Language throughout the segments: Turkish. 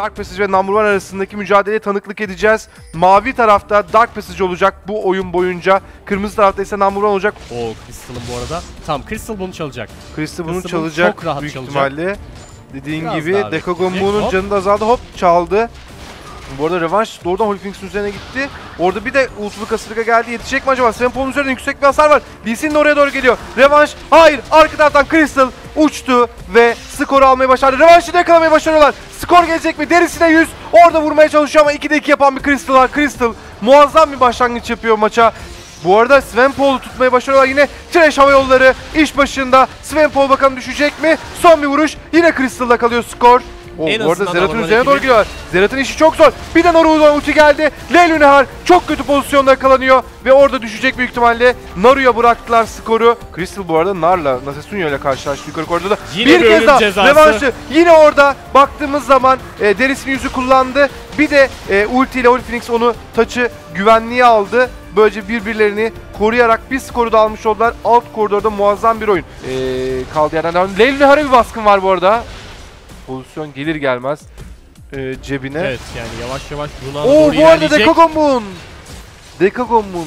Dark Passage ve Number One arasındaki mücadeleye tanıklık edeceğiz. Mavi tarafta Dark Passage olacak bu oyun boyunca. Kırmızı tarafta ise Number One olacak. O Crystal'ın bu arada. Tamam Crystal bunu çalacak. Crystal bunu Crystal çalacak çok rahat büyük çalacak. ihtimalle. Dediğin Biraz gibi Dekagombu'nun canı da azaldı. Hop çaldı. Bu arada revanş doğrudan Holyfinks'in üzerine gitti. Orada bir de ultulu kasırga geldi. Yetecek mi acaba? Svenpol'un üzerinde yüksek bir hasar var. Lee oraya doğru geliyor. Revanş. Hayır. Arka taraftan Crystal uçtu ve skoru almayı başardı. Revanşı da yakalamayı başarıyorlar. Skor gelecek mi? Derisine 100. Orada vurmaya çalışıyor ama 2'de 2 yapan bir Crystal var. Crystal muazzam bir başlangıç yapıyor maça. Bu arada Svenpol'u tutmayı başarıyorlar yine. Trash hava yolları iş başında. Svenpol bakalım düşecek mi? Son bir vuruş. Yine Crystal'da kalıyor skor. Oh, En bu arada Zerat'ın üzerine doğru gidiyorlar. Zerat'ın işi çok zor. Bir de Naruto'dan ulti geldi. Leylunehar çok kötü pozisyonda yakalanıyor. Ve orada düşecek büyük ihtimalle. Naru'ya bıraktılar skoru. Crystal bu arada Nar'la, Nasesunya ile karşılaştı yukarı koridorda. Yine bir bir kez daha cezası. revanşı. Yine orada baktığımız zaman e, Deris'in yüzü kullandı. Bir de e, ulti ile Holy Phoenix onu taçı güvenliğe aldı. Böylece birbirlerini koruyarak bir skoru da almış oldular. Alt koridorda muazzam bir oyun. E, kaldı yerden devam. Bir baskın var bu arada. Pozisyon gelir gelmez e, cebine. Evet yani yavaş yavaş Yunan'a Oo doğru bu arada ilerleyecek. Dekagon Dekagon Moon.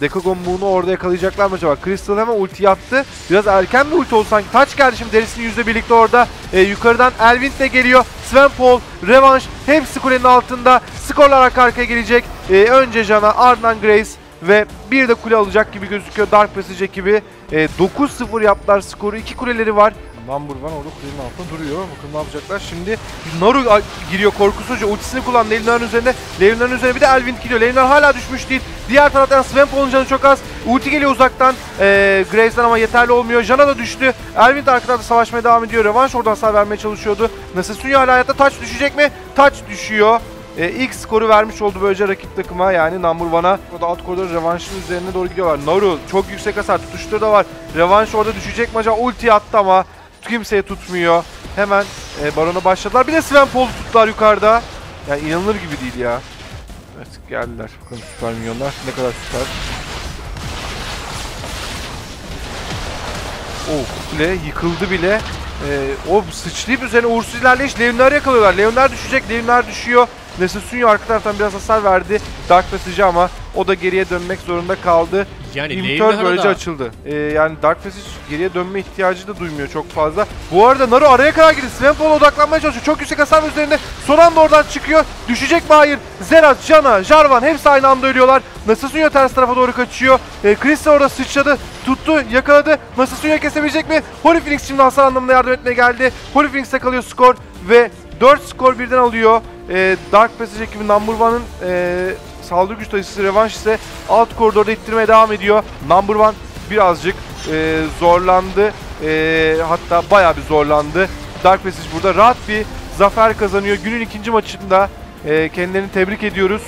Dekagon Moon'u orada yakalayacaklar mı acaba? Crystal hemen ulti attı. Biraz erken bir ulti oldu sanki. Taç geldi şimdi derisinin yüzle birlikte orada. E, yukarıdan Elvin de geliyor. Sven Paul, Revanş hepsi kulenin altında. Skorlar arka arkaya gelecek. E, önce Jana, ardından Grace ve bir de kule alacak gibi gözüküyor Dark Passage ekibi. E, 9-0 yaptılar skoru. iki kuleleri var. Number One orada kulenin altında duruyor. Bakın ne yapacaklar. Şimdi Naru giriyor korkusuzca. Ultisini kullan Leylunar'ın üzerinde. Leylunar'ın üzerine bir de Elvin gidiyor. Leylunar hala düşmüş değil. Diğer taraftan Swampol'un canı çok az. Ulti geliyor uzaktan. Ee, Graves'den ama yeterli olmuyor. Jana da düştü. Elvin de arka tarafta savaşmaya devam ediyor. Revanş oradan hasar vermeye çalışıyordu. Nasusunya hala hayatta. Taç düşecek mi? Taç düşüyor. Ee, ilk skoru vermiş oldu böylece rakip takıma yani Number One'a. O da alt koridor revanşın üzerine doğru gidiyorlar. Naru çok yüksek hasar tutuşları da var. Revanş orada düşecek mi acaba? Ulti attı ama kimseye tutmuyor. Hemen e, Baron'a başladılar. Bir de Sven Paul'u tuttular yukarıda. Yani inanılır gibi değil ya. Evet geldiler. Bakalım süper milyonlar. Ne kadar süper. Oh kule yıkıldı bile. Ee, o sıçrayıp üzerine uğursuz ilerleyiş Leonlar yakalıyorlar. Leonlar düşecek. Leonlar düşüyor. Nesusunyo arka taraftan biraz hasar verdi. Dark Passage ama o da geriye dönmek zorunda kaldı. Yani İmtör böylece açıldı. Ee, yani Dark Passage geriye dönme ihtiyacı da duymuyor çok fazla. Bu arada Naru araya kadar girdi. Svenpol'a odaklanmaya çalışıyor. Çok yüksek hasar üzerinde. Son anda oradan çıkıyor. Düşecek mi? Hayır. Zerat, Jana, Jarvan hepsi aynı anda ölüyorlar. Nasusunya ters tarafa doğru kaçıyor. Ee, Chris de orada sıçradı. Tuttu, yakaladı. Nasusunya kesebilecek mi? Holy Phoenix şimdi hasar anlamında yardım etmeye geldi. Holy Phoenix'te kalıyor skor ve 4 skor birden alıyor. Ee, Dark Passage ekibi Number One'ın ee, saldırı güç taşısı revanş ise alt koridorda ittirmeye devam ediyor. Number One birazcık e, zorlandı. E, hatta bayağı bir zorlandı. Dark Passage burada rahat bir zafer kazanıyor. Günün ikinci maçında e, kendilerini tebrik ediyoruz.